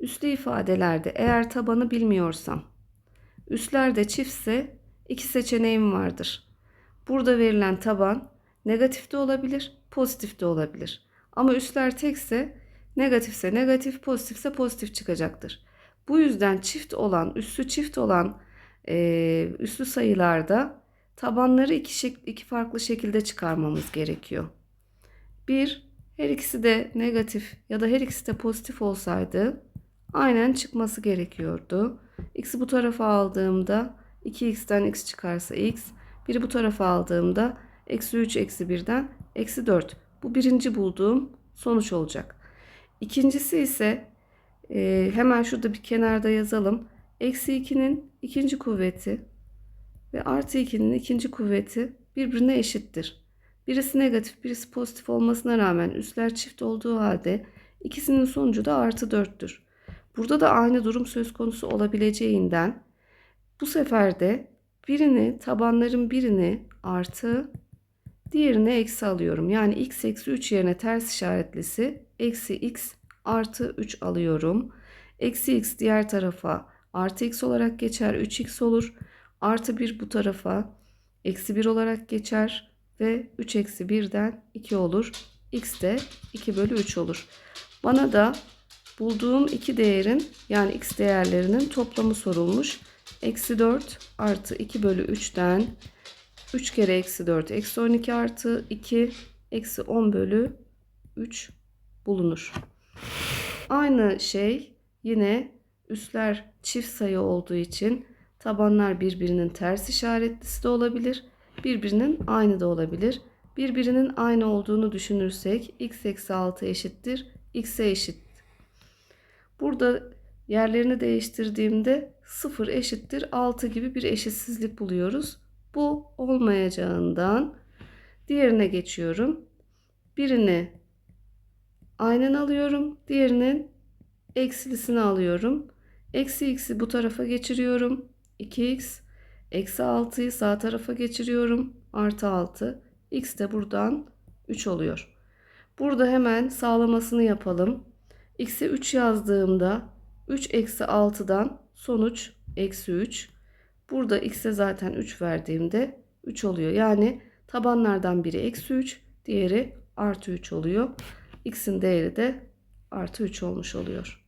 Üslü ifadelerde eğer tabanı bilmiyorsam, üslerde çiftse iki seçeneğim vardır. Burada verilen taban negatif de olabilir, pozitif de olabilir. Ama üsler tekse negatifse negatif, pozitifse pozitif çıkacaktır. Bu yüzden çift olan, üssü çift olan e, üslü sayılarda tabanları iki, şek- iki farklı şekilde çıkarmamız gerekiyor. Bir, her ikisi de negatif ya da her ikisi de pozitif olsaydı aynen çıkması gerekiyordu. X'i bu tarafa aldığımda 2x'ten x çıkarsa x, biri bu tarafa aldığımda eksi 3 eksi 1'den eksi 4. Bu birinci bulduğum sonuç olacak. İkincisi ise e, hemen şurada bir kenarda yazalım. Eksi 2'nin ikinci kuvveti ve artı 2'nin ikinci kuvveti birbirine eşittir. Birisi negatif, birisi pozitif olmasına rağmen üsler çift olduğu halde ikisinin sonucu da artı 4'tür. Burada da aynı durum söz konusu olabileceğinden bu sefer de birini tabanların birini artı diğerini eksi alıyorum. Yani x eksi 3 yerine ters işaretlisi eksi x artı 3 alıyorum. Eksi x diğer tarafa artı x olarak geçer 3x olur. Artı 1 bu tarafa eksi 1 olarak geçer ve 3 eksi 1'den 2 olur. x de 2 bölü 3 olur. Bana da bulduğum iki değerin yani x değerlerinin toplamı sorulmuş. Eksi 4 artı 2 bölü 3'ten 3 kere eksi 4 eksi 12 artı 2 eksi 10 bölü 3 bulunur. Aynı şey yine üsler çift sayı olduğu için tabanlar birbirinin ters işaretlisi de olabilir. Birbirinin aynı da olabilir. Birbirinin aynı olduğunu düşünürsek x eksi 6 eşittir. x'e eşit. Burada yerlerini değiştirdiğimde 0 eşittir 6 gibi bir eşitsizlik buluyoruz. Bu olmayacağından diğerine geçiyorum. Birini aynen alıyorum. Diğerinin eksilisini alıyorum. Eksi x'i bu tarafa geçiriyorum. 2x. Eksi 6'yı sağ tarafa geçiriyorum. Artı 6. x de buradan 3 oluyor. Burada hemen sağlamasını yapalım. X'e 3 yazdığımda 3 eksi 6'dan sonuç eksi 3. Burada x'e zaten 3 verdiğimde 3 oluyor. Yani tabanlardan biri eksi 3, diğeri artı 3 oluyor. x'in değeri de artı 3 olmuş oluyor.